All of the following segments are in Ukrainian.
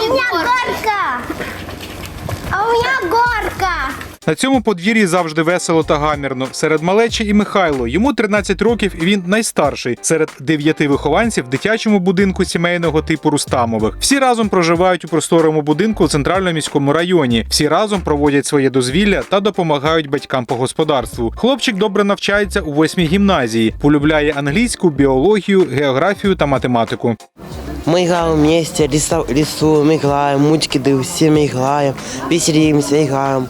меня горка. А у меня горка. На цьому подвір'ї завжди весело та гамірно. Серед малечі і Михайло. Йому 13 років, і він найстарший серед дев'яти вихованців в дитячому будинку сімейного типу Рустамових. Всі разом проживають у просторому будинку у центральному міському районі. Всі разом проводять своє дозвілля та допомагають батькам по господарству. Хлопчик добре навчається у восьмій гімназії, полюбляє англійську, біологію, географію та математику. Мы играем вместе, рису- рисуем, играем, мультики даем, всем играем, веселимся, играем.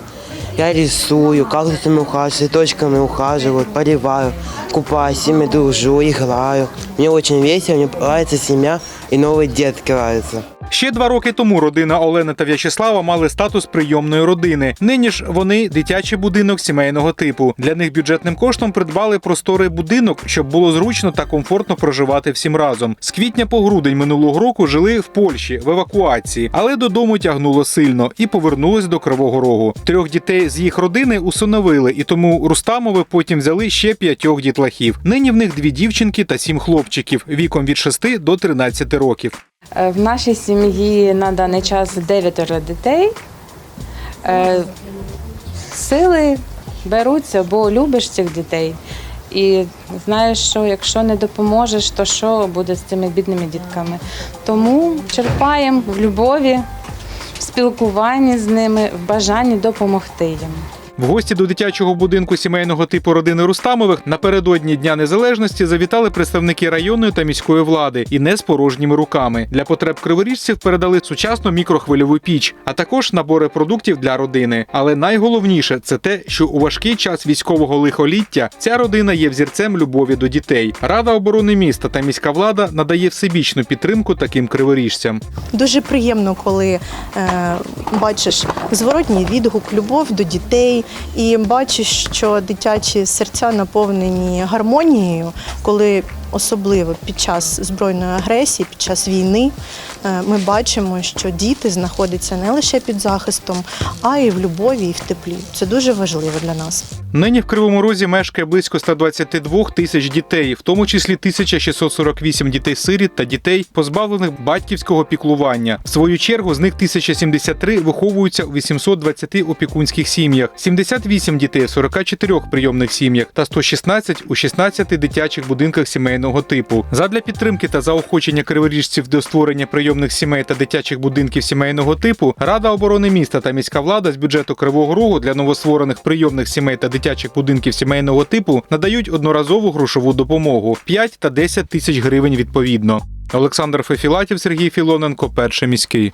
Я рисую, кактусами ухаживаю, цветочками ухаживаю, поливаю, купаюсь, с ними дружу, играю. Мне очень весело, мне нравится семья и новый дед открывается. Ще два роки тому родина Олени та В'ячеслава мали статус прийомної родини. Нині ж вони дитячий будинок сімейного типу. Для них бюджетним коштом придбали просторий будинок, щоб було зручно та комфортно проживати всім разом. З квітня по грудень минулого року жили в Польщі в евакуації, але додому тягнуло сильно і повернулись до Кривого Рогу. Трьох дітей з їх родини усиновили, і тому Рустамови потім взяли ще п'ятьох дітлахів. Нині в них дві дівчинки та сім хлопчиків віком від 6 до 13 років. Е, В нашій сім'ї на даний час дев'ятеро дітей. Е, Сили беруться, бо любиш цих дітей. І знаєш, що якщо не допоможеш, то що буде з цими бідними дітками? Тому черпаємо в любові, в спілкуванні з ними, в бажанні допомогти їм. В гості до дитячого будинку сімейного типу родини Рустамових напередодні Дня Незалежності завітали представники районної та міської влади і не з порожніми руками. Для потреб криворіжців передали сучасну мікрохвильову піч, а також набори продуктів для родини. Але найголовніше це те, що у важкий час військового лихоліття ця родина є взірцем любові до дітей. Рада оборони міста та міська влада надає всебічну підтримку таким криворіжцям. Дуже приємно, коли е, бачиш зворотній відгук, любов до дітей, і бачиш, що дитячі серця наповнені гармонією, коли особливо під час збройної агресії, під час війни, е, ми бачимо, що діти знаходяться не лише під захистом, а й в любові, і в теплі. Це дуже важливо для нас. Нині в Кривому Розі мешкає близько 122 тисяч дітей, в тому числі 1648 дітей-сиріт та дітей, позбавлених батьківського піклування. В свою чергу з них 1073 виховуються у 820 опікунських сім'ях, 78 дітей в 44 прийомних сім'ях та 116 у 16 дитячих будинках сімейного типу. Задля підтримки та заохочення криворіжців до створення прийомних сімей та дитячих будинків сімейного типу Рада оборони міста та міська влада з бюджету Кривого Рогу для новостворених прийомних сімей та дитячих будинків сімейного типу надають одноразову грошову допомогу 5 та 10 тисяч гривень відповідно. Олександр Фефілатів, Сергій Філоненко, перший міський.